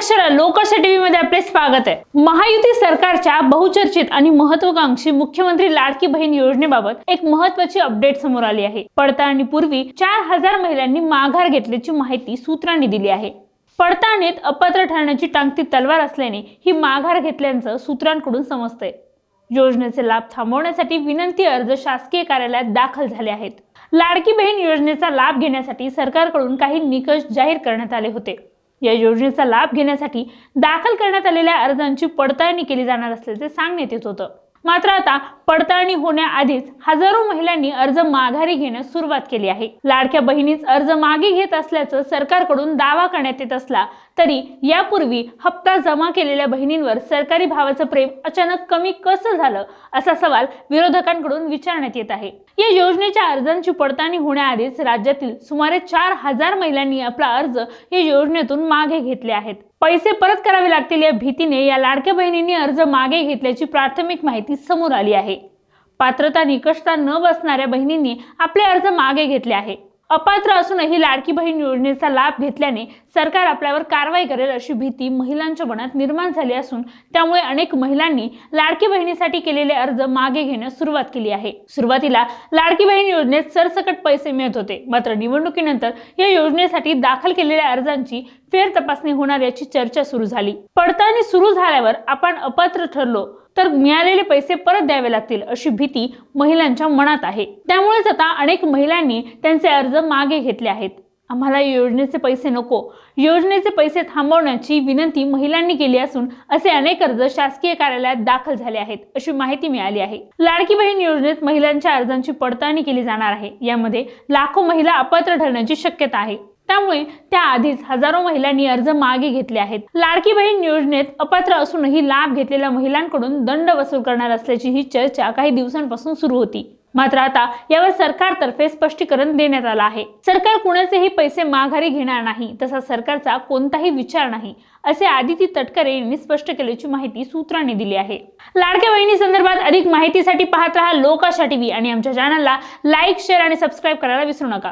नमस्कार लोकशा टीव्ही मध्ये आपले स्वागत आहे. महायुती सरकारच्या बहुचर्चित आणि महत्वाकांक्षी मुख्यमंत्री लाडकी बहीण योजनेबाबत एक महत्वाची अपडेट समोर आली आहे. पडताळणीपूर्वी चार हजार महिलांनी माघार घेतल्याची माहिती सूत्रांनी दिली आहे. पडताळणीत अपात्र ठरण्याची टांगती तलवार असल्याने ही माघार घेतल्याचं सूत्रांकडून समजतंय. योजनेचे लाभ थांबवण्यासाठी विनंती अर्ज शासकीय कार्यालयात दाखल झाले आहेत. लाडकी बहीण योजनेचा लाभ घेण्यासाठी सरकारकडून काही निकष जाहीर करण्यात आले होते. या योजनेचा लाभ घेण्यासाठी दाखल करण्यात आलेल्या अर्जांची पडताळणी केली जाणार असल्याचे सांगण्यात येत होतं. मात्र आता पडताळणी होण्याआधीच हजारो महिलांनी अर्ज माघारी घेण्यास सुरुवात केली आहे. लाडक्या बहिणीच अर्ज मागे घेत असल्याचं सरकारकडून दावा करण्यात येत असला तरी यापूर्वी हप्ता जमा केलेल्या बहिणींवर सरकारी भावाचं प्रेम अचानक कमी कसं झालं असा सवाल विरोधकांकडून विचारण्यात येत आहे. या योजनेच्या अर्जांची पडताळणी होण्याआधीच राज्यातील सुमारे चार हजार महिलांनी आपला अर्ज या योजनेतून मागे घेतले आहेत. पैसे परत करावे लागतील या भीतीने या लाडक्या बहिणींनी अर्ज मागे घेतल्याची प्राथमिक माहिती समोर आली आहे. पात्रता निकषता न बसणाऱ्या बहिणींनी आपले अर्ज मागे घेतले आहे अपात्र असूनही लाडकी बहीण योजनेचा लाभ घेतल्याने सरकार आपल्यावर कारवाई करेल अशी भीती महिलांच्या मनात निर्माण झाली असून त्यामुळे अनेक महिलांनी लाडकी बहिणीसाठी केलेले अर्ज मागे घेण्यास सुरुवात केली आहे. सुरुवातीला लाडकी बहीण योजनेत सरसकट पैसे मिळत होते. मात्र निवडणुकीनंतर या योजनेसाठी दाखल केलेल्या अर्जांची फेर तपासणी होणार याची चर्चा सुरू झाली. पडताळणी सुरू झाल्यावर आपण अपात्र ठरलो तर मिळालेले पैसे परत द्यावे लागतील अशी भीती महिलांच्या मनात आहे. त्यामुळेच आता अनेक महिलांनी त्यांचे अर्ज मागे घेतले आहेत. आम्हाला या योजनेचे पैसे नको. योजनेचे पैसे थांबवण्याची विनंती महिलांनी केली असून असे अनेक अर्ज शासकीय कार्यालयात दाखल झाले आहेत अशी माहिती मिळाली आहे. लाडकी बहीण योजनेत महिलांच्या अर्जांची पडताळणी केली जाणार आहे. यामध्ये लाखो महिला अपात्र ठरण्याची शक्यता आहे. त्यामुळे त्याआधीच हजारो महिलांनी अर्ज मागे घेतले आहेत. लाडकी बहीण योजनेत अपात्र असूनही लाभ घेतलेल्या महिलांकडून दंड वसूल करणार असल्याची ही चर्चा काही दिवसांपासून सुरू होती. मात्र आता यावर सरकारतर्फे स्पष्टीकरण देण्यात आलं आहे. सरकार कुणाचेही पैसे माघारी घेणार नाही तसा सरकारचा कोणताही विचार नाही असे आदिती तटकरे यांनी स्पष्ट केल्याची माहिती सूत्रांनी दिली आहे. लाडक्या बहिणी संदर्भात अधिक माहितीसाठी पाहत राहा लोकाशा टीव्ही आणि आमच्या चॅनलला लाईक शेअर आणि सबस्क्राईब करायला विसरू नका.